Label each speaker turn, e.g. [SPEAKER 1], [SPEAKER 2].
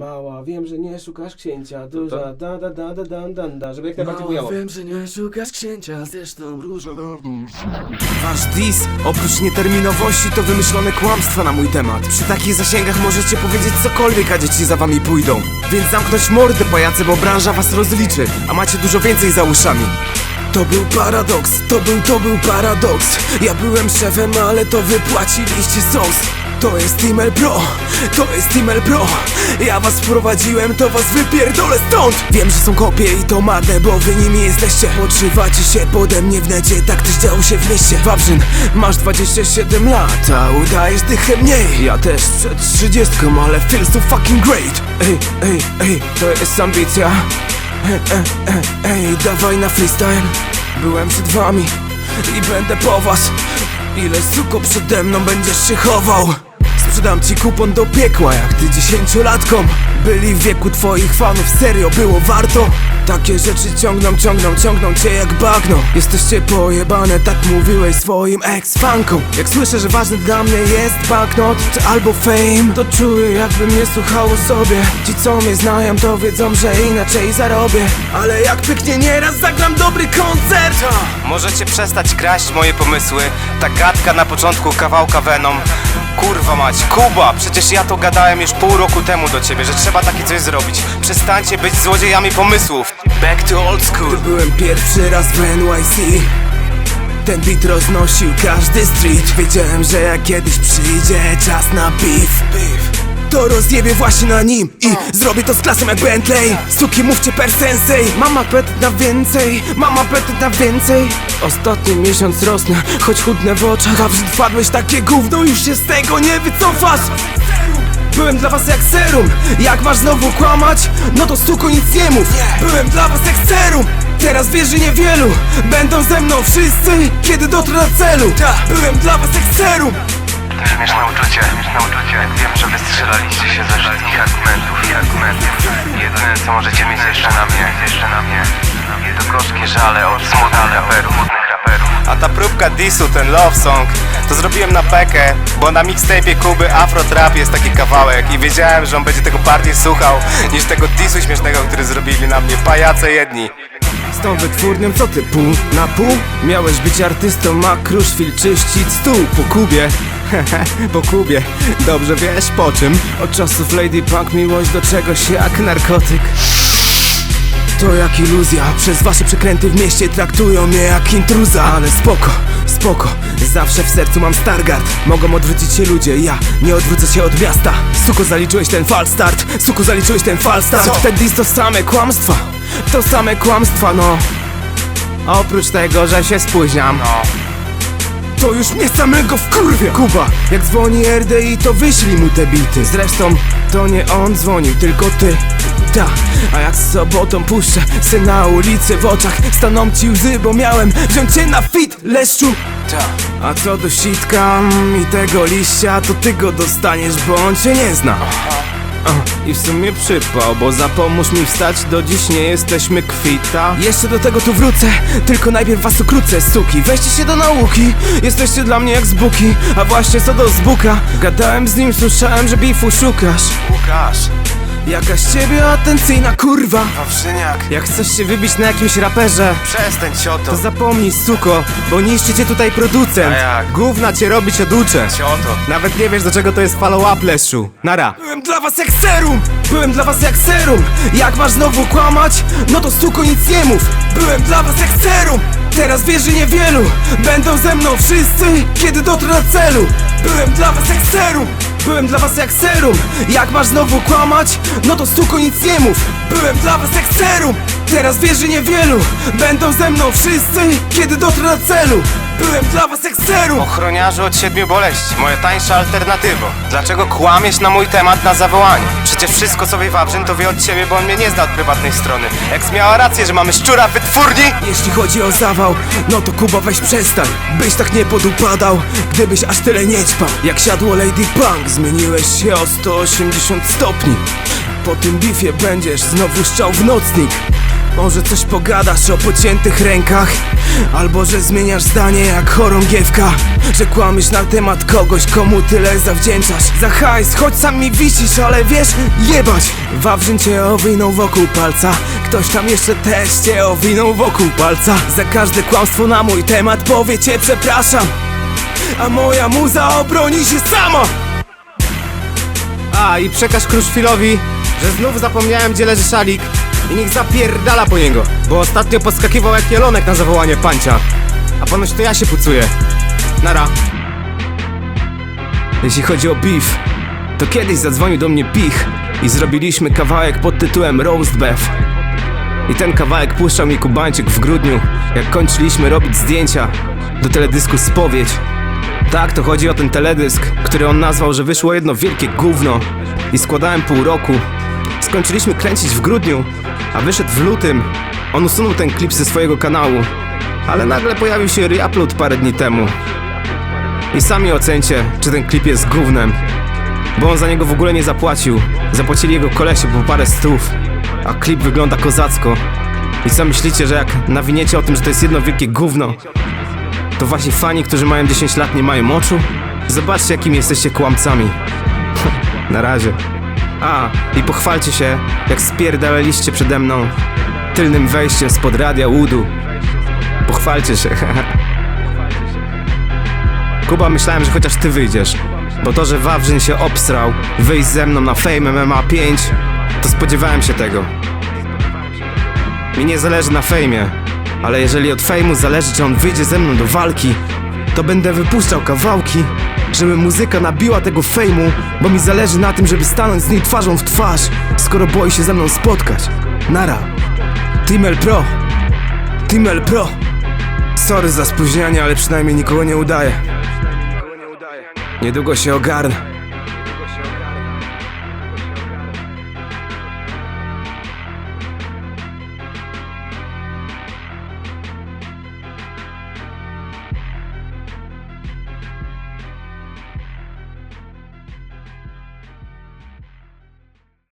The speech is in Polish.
[SPEAKER 1] Mała, wiem, że nie szukasz księcia, duża, da da da da da da da, żeby jak najbardziej bujało.
[SPEAKER 2] wiem, że nie szukasz księcia, zresztą różą
[SPEAKER 3] Wasz dis, oprócz nieterminowości, to wymyślone kłamstwa na mój temat. Przy takich zasięgach możecie powiedzieć cokolwiek, a dzieci za wami pójdą. Więc zamknąć mordę, pajacy, bo branża was rozliczy, a macie dużo więcej za uszami. To był paradoks, to był, to był paradoks Ja byłem szefem, ale to wypłaciliście sos To jest Teamel Pro, to jest Teamel Pro Ja was wprowadziłem, to was wypierdolę stąd. Wiem, że są kopie i to marne, bo wy nimi jesteście. Podszywacie się pode mnie w necie, tak też działo się w mieście. Wawrzyn, masz 27 lat, a udajesz dychę mniej. Ja też przed 30, ale feels so fucking great. Ej, ej, ej, to jest ambicja. Ej, ej, ej, dawaj na freestyle. Byłem przed wami i będę po was. Ile suko przede mną będziesz się chował Sprzedam ci kupon do piekła jak ty dziesięciolatkom Byli w wieku twoich fanów, serio było warto. Takie rzeczy ciągną, ciągną, ciągną cię jak bagno. Jesteście pojebane, tak mówiłeś swoim ex-fankom. Jak słyszę, że ważny dla mnie jest banknot czy albo fame To czuję jakby mnie słuchało sobie. Ci co mnie znają to wiedzą, że inaczej zarobię. Ale jak pyknie nieraz zagram dobry koncert.
[SPEAKER 4] Możecie przestać kraść moje pomysły. Ta gadka na początku kawałka Venom. Kurwa mać, Kuba! Przecież ja to gadałem już pół roku temu do ciebie, że trzeba takie coś zrobić. Przestańcie być złodziejami pomysłów. Back to old school.
[SPEAKER 3] Byłem pierwszy raz w NYC Ten beat roznosił każdy street. Wiedziałem, że jak kiedyś przyjdzie czas na beef. To rozjebie właśnie na nim I zrobię to z klasą jak Bentley. Suki mówcie per sensei. Mam apetyt na więcej Mam apetyt na więcej. Ostatni miesiąc rosnę Choć chudnę w oczach. A wpadłeś takie gówno Już się z tego nie wycofasz Byłem dla was jak serum Jak masz znowu kłamać? No to suko nic nie mów Byłem dla was jak serum Teraz wierzy niewielu Będą ze mną wszyscy Kiedy dotrę do celu Byłem dla was jak serum
[SPEAKER 5] Śmieszne uczucie, śmieszne uczucie. Wiem, że wystrzelaliście się ze wszystkich argumentów i argumentów. Jedyne co możecie mieć jeszcze na mnie, jeszcze na mnie, to gorzkie żale od smutnych raperów, smutnych raperów.
[SPEAKER 4] A ta próbka disu, ten love song To zrobiłem na bekę Bo na mixtape'ie Kuby Afro Trap jest taki kawałek I wiedziałem, że on będzie tego bardziej słuchał Niż tego disu śmiesznego, który zrobili na mnie pajace jedni.
[SPEAKER 3] Z tą wytwórnią co ty pół na pół? Miałeś być artystą, a Kruszwil czyścić stół po Kubie. Po Kubie, dobrze wiesz po czym? Od czasów Lady Punk miłość do czegoś jak narkotyk to jak iluzja, przez wasze przekręty w mieście traktują mnie jak intruza. Ale spoko, spoko, zawsze w sercu mam Stargard. Mogą odwrócić się ludzie, ja nie odwrócę się od miasta. Suko zaliczyłeś ten fal start, suko zaliczyłeś ten fal start.
[SPEAKER 4] Co?
[SPEAKER 3] Ten dis to same kłamstwa, to same kłamstwa no. Oprócz tego, że się spóźniam.
[SPEAKER 4] No.
[SPEAKER 3] To już mnie samego wkurwia. Kuba, jak dzwoni RDI to wyślij mu te bity. Zresztą to nie on dzwonił, tylko ty Ta, a jak z sobotą puszczę se na ulicy w oczach. Staną ci łzy, bo miałem wziąć cię na fit, leszczu. A co do sitka i tego liścia To ty go dostaniesz, bo on cię nie zna. I w sumie przypał, bo zapomóż mi wstać Do dziś nie jesteśmy kwita. Jeszcze do tego tu wrócę Tylko najpierw was ukrócę, suki. Weźcie się do nauki Jesteście dla mnie jak zbuki A właśnie co do zbuka. Gadałem z nim, słyszałem, że bifu szukasz.
[SPEAKER 4] Łukasz,
[SPEAKER 3] Jakaś ciebie atencyjna kurwa
[SPEAKER 4] Wawrzyniak
[SPEAKER 3] Jak chcesz się wybić na jakimś raperze
[SPEAKER 4] Przestań cioto
[SPEAKER 3] To zapomnij suko Bo niszczy cię tutaj producent
[SPEAKER 4] A jak?
[SPEAKER 3] Gówna cię robić oduczę
[SPEAKER 4] Cioto
[SPEAKER 3] nawet nie wiesz do czego to jest follow-up, Leszczu. Nara. Byłem dla was jak serum! Byłem dla was jak serum! Jak masz znowu kłamać? No to suko nic nie mów! Byłem dla was jak serum! Teraz wierzy niewielu! Będą ze mną wszyscy, kiedy dotrę do celu! Byłem dla was jak serum! Byłem dla was jak serum! Jak masz znowu kłamać? No to suko nic nie mów! Byłem dla was jak serum! Teraz wierzy niewielu! Będą ze mną wszyscy, kiedy dotrę do celu! Byłem dla was jak serum!
[SPEAKER 4] Ochroniarzu od siedmiu boleści, moja tańsza alternatywo. Dlaczego kłamiesz na mój temat na zawołanie? Przecież wszystko co wie Wawrzyn to wie od ciebie, bo on mnie nie zna od prywatnej strony. Jak miała rację, że mamy szczura w wytwórni?
[SPEAKER 3] Jeśli chodzi o zawał, no to Kuba weź przestań. Byś tak nie podupadał, gdybyś aż tyle nie ćpał. Jak siadło Lady Punk, zmieniłeś się o 180 stopni. Po tym bifie będziesz znowu szczał w nocnik Może coś pogadasz o pociętych rękach? Albo że zmieniasz zdanie jak chorągiewka? Że kłamiesz na temat kogoś, komu tyle zawdzięczasz? Za hajs, choć sam mi wisisz, ale wiesz, jebać! Wawrzyn cię owinął wokół palca. Ktoś tam jeszcze też cię owinął wokół palca. Za każde kłamstwo na mój temat powie cię przepraszam. A moja muza obroni się sama!
[SPEAKER 4] A i przekaż Kruszwilowi, że znów zapomniałem gdzie leży szalik i niech zapierdala po niego, bo ostatnio podskakiwał jak jelonek na zawołanie pancia. A ponoć to ja się pucuję. Nara.
[SPEAKER 3] Jeśli chodzi o beef, to kiedyś zadzwonił do mnie Pich i zrobiliśmy kawałek pod tytułem Roast Beef. I ten kawałek puszczał mi Kubańczyk w grudniu, jak kończyliśmy robić zdjęcia do teledysku Spowiedź. Tak, to chodzi o ten teledysk, który on nazwał, że wyszło jedno wielkie gówno i składałem pół roku. Skończyliśmy kręcić w grudniu, a wyszedł w lutym. On usunął ten klip ze swojego kanału, ale nagle pojawił się reupload parę dni temu. I sami ocencie, czy ten klip jest gównem. Bo on za niego w ogóle nie zapłacił. Zapłacili jego kolesie po parę stów. A klip wygląda kozacko. I co myślicie, że jak nawiniecie o tym, że to jest jedno wielkie gówno, to wasi fani, którzy mają 10 lat, nie mają oczu? Zobaczcie, jakimi jesteście kłamcami. Na razie. A, i pochwalcie się, jak spierdalaliście przede mną tylnym wejściem spod radia Udu. Pochwalcie się. Kuba, myślałem, że chociaż ty wyjdziesz. Bo to, że Wawrzyn się obsrał, wyjść ze mną na Fame MMA 5, to spodziewałem się tego. Mi nie zależy na fejmie, ale jeżeli od fejmu zależy, czy on wyjdzie ze mną do walki, to będę wypuszczał kawałki, żeby muzyka nabiła tego fejmu, bo mi zależy na tym, żeby stanąć z niej twarzą w twarz, skoro boi się ze mną spotkać. Nara. Team L Pro. Team L Pro. Sorry za spóźnienie, ale przynajmniej nikogo nie udaje. Niedługo się ogarnę.